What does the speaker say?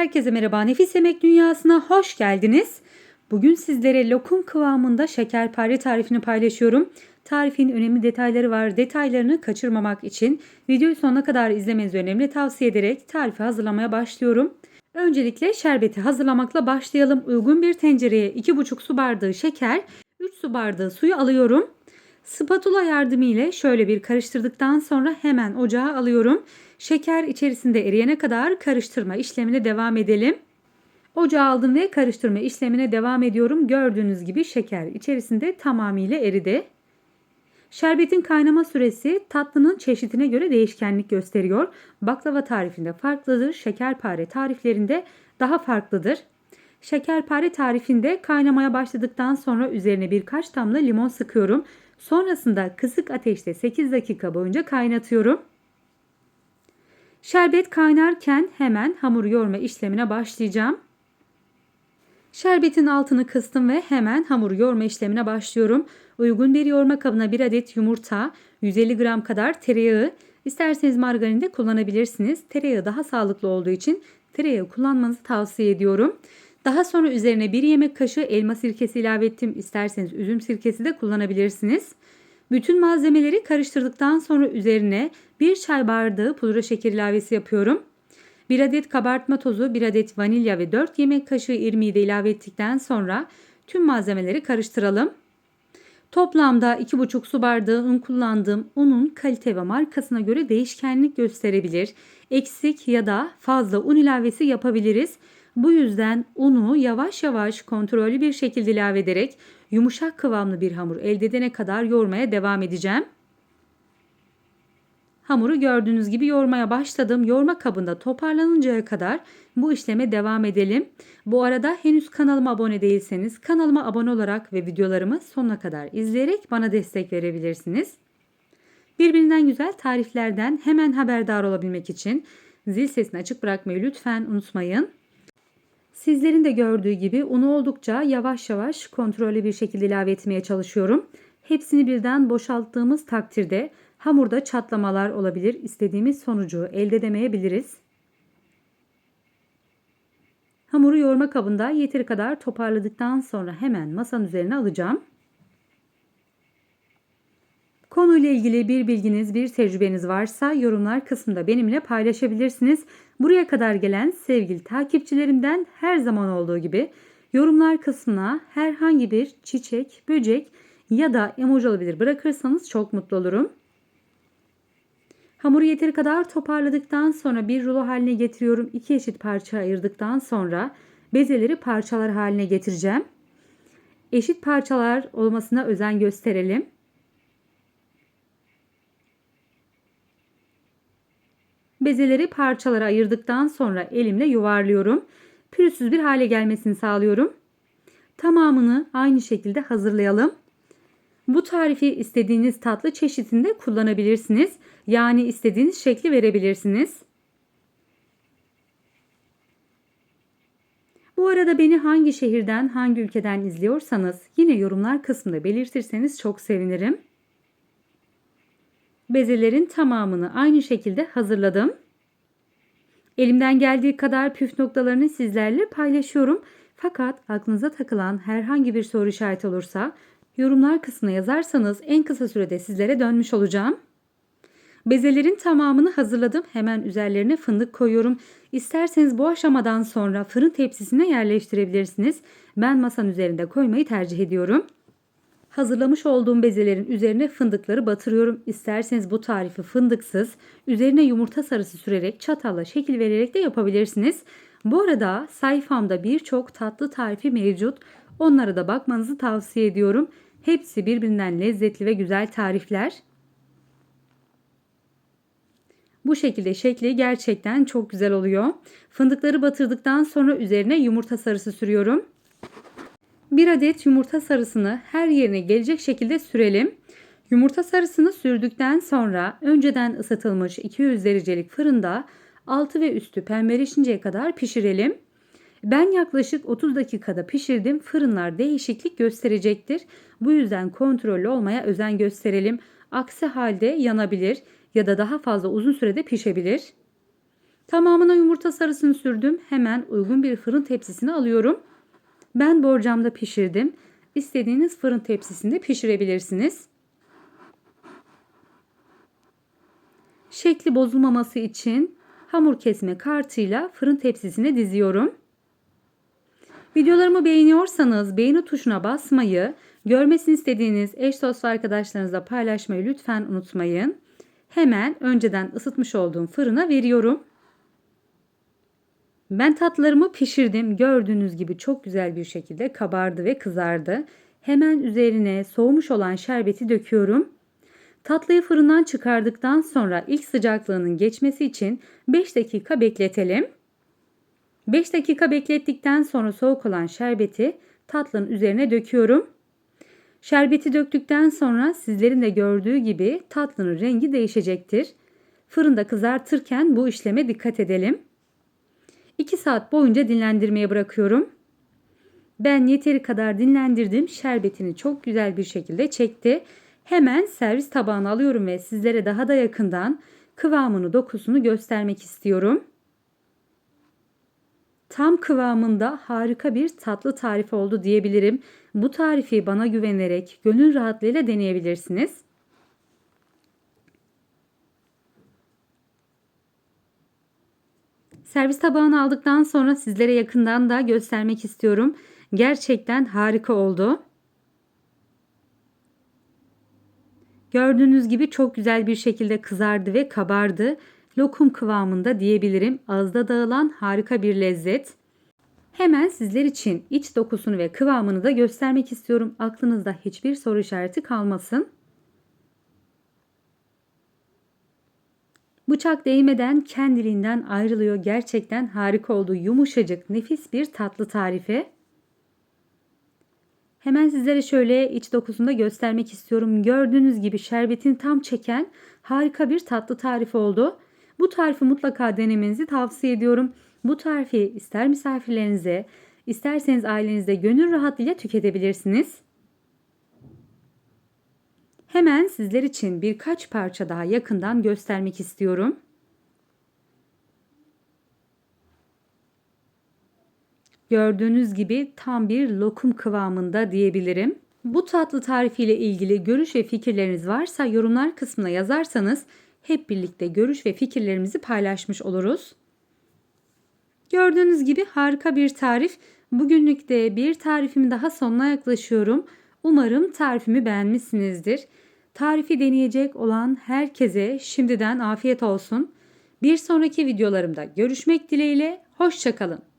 Herkese merhaba. Nefis Yemek Dünyası'na hoş geldiniz. Bugün sizlere lokum kıvamında şekerpare tarifini paylaşıyorum. Tarifin önemli detayları var. Detaylarını kaçırmamak için videoyu sonuna kadar izlemenizi önemli tavsiye ederek tarifi hazırlamaya başlıyorum. Öncelikle şerbeti hazırlamakla başlayalım. Uygun bir tencereye 2,5 su bardağı şeker, 3 su bardağı suyu alıyorum. Spatula yardımıyla şöyle bir karıştırdıktan sonra hemen ocağa alıyorum. Şeker içerisinde eriyene kadar karıştırma işlemine devam edelim. Ocağa aldım ve karıştırma işlemine devam ediyorum. Gördüğünüz gibi şeker içerisinde tamamıyla eridi. Şerbetin kaynama süresi tatlının çeşidine göre değişkenlik gösteriyor. Baklava tarifinde farklıdır, şekerpare tariflerinde daha farklıdır. Şekerpare tarifinde kaynamaya başladıktan sonra üzerine birkaç damla limon sıkıyorum. Sonrasında kısık ateşte 8 dakika boyunca kaynatıyorum. Şerbet kaynarken hemen hamur yoğurma işlemine başlayacağım. Şerbetin altını kıstım ve hemen hamur yoğurma işlemine başlıyorum. Uygun bir yoğurma kabına 1 adet yumurta, 150 gram kadar tereyağı, isterseniz margarin de kullanabilirsiniz. Tereyağı daha sağlıklı olduğu için tereyağı kullanmanızı tavsiye ediyorum. Daha sonra üzerine 1 yemek kaşığı elma sirkesi ilave ettim. İsterseniz üzüm sirkesi de kullanabilirsiniz. Bütün malzemeleri karıştırdıktan sonra üzerine 1 çay bardağı pudra şeker ilavesi yapıyorum. 1 adet kabartma tozu, 1 adet vanilya ve 4 yemek kaşığı irmiği de ilave ettikten sonra tüm malzemeleri karıştıralım. Toplamda 2,5 su bardağı un kullandığım unun kalite ve markasına göre değişkenlik gösterebilir. Eksik ya da fazla un ilavesi yapabiliriz. Bu yüzden unu yavaş yavaş kontrollü bir şekilde ilave ederek yumuşak kıvamlı bir hamur elde edene kadar yoğurmaya devam edeceğim. Hamuru gördüğünüz gibi yoğurmaya başladım. Yoğurma kabında toparlanıncaya kadar bu işleme devam edelim. Bu arada henüz kanalıma abone değilseniz kanalıma abone olarak ve videolarımı sonuna kadar izleyerek bana destek verebilirsiniz. Birbirinden güzel tariflerden hemen haberdar olabilmek için zil sesini açık bırakmayı lütfen unutmayın. Sizlerin de gördüğü gibi unu oldukça yavaş yavaş kontrollü bir şekilde ilave etmeye çalışıyorum. Hepsini birden boşalttığımız takdirde hamurda çatlamalar olabilir. İstediğimiz sonucu elde edemeyebiliriz. Hamuru yoğurma kabında yeteri kadar toparladıktan sonra hemen masanın üzerine alacağım. Konuyla ilgili bir bilginiz, bir tecrübeniz varsa yorumlar kısmında benimle paylaşabilirsiniz. Buraya kadar gelen sevgili takipçilerimden her zaman olduğu gibi yorumlar kısmına herhangi bir çiçek, böcek ya da emoji olabilir bırakırsanız çok mutlu olurum. Hamuru yeteri kadar toparladıktan sonra bir rulo haline getiriyorum. İki eşit parça ayırdıktan sonra bezeleri parçalar haline getireceğim. Eşit parçalar olmasına özen gösterelim. Bezeleri parçalara ayırdıktan sonra elimle yuvarlıyorum. Pürüzsüz bir hale gelmesini sağlıyorum. Tamamını aynı şekilde hazırlayalım. Bu tarifi istediğiniz tatlı çeşitinde kullanabilirsiniz. Yani istediğiniz şekli verebilirsiniz. Bu arada beni hangi şehirden, hangi ülkeden izliyorsanız yine yorumlar kısmında belirtirseniz çok sevinirim. Bezelerin tamamını aynı şekilde hazırladım. Elimden geldiği kadar püf noktalarını sizlerle paylaşıyorum. Fakat aklınıza takılan herhangi bir soru işareti olursa yorumlar kısmına yazarsanız en kısa sürede sizlere dönmüş olacağım. Bezelerin tamamını hazırladım. Hemen üzerlerine fındık koyuyorum. İsterseniz bu aşamadan sonra fırın tepsisine yerleştirebilirsiniz. Ben masanın üzerinde koymayı tercih ediyorum. Hazırlamış olduğum bezelerin üzerine fındıkları batırıyorum. İsterseniz bu tarifi fındıksız, üzerine yumurta sarısı sürerek çatalla şekil vererek de yapabilirsiniz. Bu arada sayfamda birçok tatlı tarifi mevcut. Onlara da bakmanızı tavsiye ediyorum. Hepsi birbirinden lezzetli ve güzel tarifler. Bu şekilde şekli gerçekten çok güzel oluyor. Fındıkları batırdıktan sonra üzerine yumurta sarısı sürüyorum. Bir adet yumurta sarısını her yerine gelecek şekilde sürelim. Yumurta sarısını sürdükten sonra önceden ısıtılmış 200 derecelik fırında altı ve üstü pembeleşinceye kadar pişirelim. Ben yaklaşık 30 dakikada pişirdim. Fırınlar değişiklik gösterecektir. Bu yüzden kontrollü olmaya özen gösterelim. Aksi halde yanabilir ya da daha fazla uzun sürede pişebilir. Tamamına yumurta sarısını sürdüm. Hemen uygun bir fırın tepsisine alıyorum. Ben borcamda pişirdim. İstediğiniz fırın tepsisinde pişirebilirsiniz. Şekli bozulmaması için hamur kesme kartıyla fırın tepsisine diziyorum. Videolarımı beğeniyorsanız beğeni tuşuna basmayı, görmesini istediğiniz eş dost arkadaşlarınızla paylaşmayı lütfen unutmayın. Hemen önceden ısıtmış olduğum fırına veriyorum. Ben tatlarımı pişirdim. Gördüğünüz gibi çok güzel bir şekilde kabardı ve kızardı. Hemen üzerine soğumuş olan şerbeti döküyorum. Tatlıyı fırından çıkardıktan sonra ilk sıcaklığının geçmesi için 5 dakika bekletelim. 5 dakika beklettikten sonra soğuk olan şerbeti tatlının üzerine döküyorum. Şerbeti döktükten sonra sizlerin de gördüğü gibi tatlının rengi değişecektir. Fırında kızartırken bu işleme dikkat edelim. 2 saat boyunca dinlendirmeye bırakıyorum. Ben yeteri kadar dinlendirdim. Şerbetini çok güzel bir şekilde çekti. Hemen servis tabağına alıyorum ve sizlere daha da yakından kıvamını, dokusunu göstermek istiyorum. Tam kıvamında harika bir tatlı tarifi oldu diyebilirim. Bu tarifi bana güvenerek gönül rahatlığıyla deneyebilirsiniz. Servis tabağını aldıktan sonra sizlere yakından da göstermek istiyorum. Gerçekten harika oldu. Gördüğünüz gibi çok güzel bir şekilde kızardı ve kabardı. Lokum kıvamında diyebilirim. Ağızda dağılan harika bir lezzet. Hemen sizler için iç dokusunu ve kıvamını da göstermek istiyorum. Aklınızda hiçbir soru işareti kalmasın. Bıçak değmeden kendiliğinden ayrılıyor. Gerçekten harika oldu. Yumuşacık, nefis bir tatlı tarifi. Hemen sizlere şöyle iç dokusunu da göstermek istiyorum. Gördüğünüz gibi şerbetini tam çeken harika bir tatlı tarif oldu. Bu tarifi mutlaka denemenizi tavsiye ediyorum. Bu tarifi ister misafirlerinize, isterseniz ailenizde gönül rahatlığıyla tüketebilirsiniz. Hemen sizler için birkaç parça daha yakından göstermek istiyorum. Gördüğünüz gibi tam bir lokum kıvamında diyebilirim. Bu tatlı tarifiyle ilgili görüş ve fikirleriniz varsa yorumlar kısmına yazarsanız hep birlikte görüş ve fikirlerimizi paylaşmış oluruz. Gördüğünüz gibi harika bir tarif. Bugünlük de bir tarifim daha sonuna yaklaşıyorum. Umarım tarifimi beğenmişsinizdir. Tarifi deneyecek olan herkese şimdiden afiyet olsun. Bir sonraki videolarımda görüşmek dileğiyle. Hoşçakalın.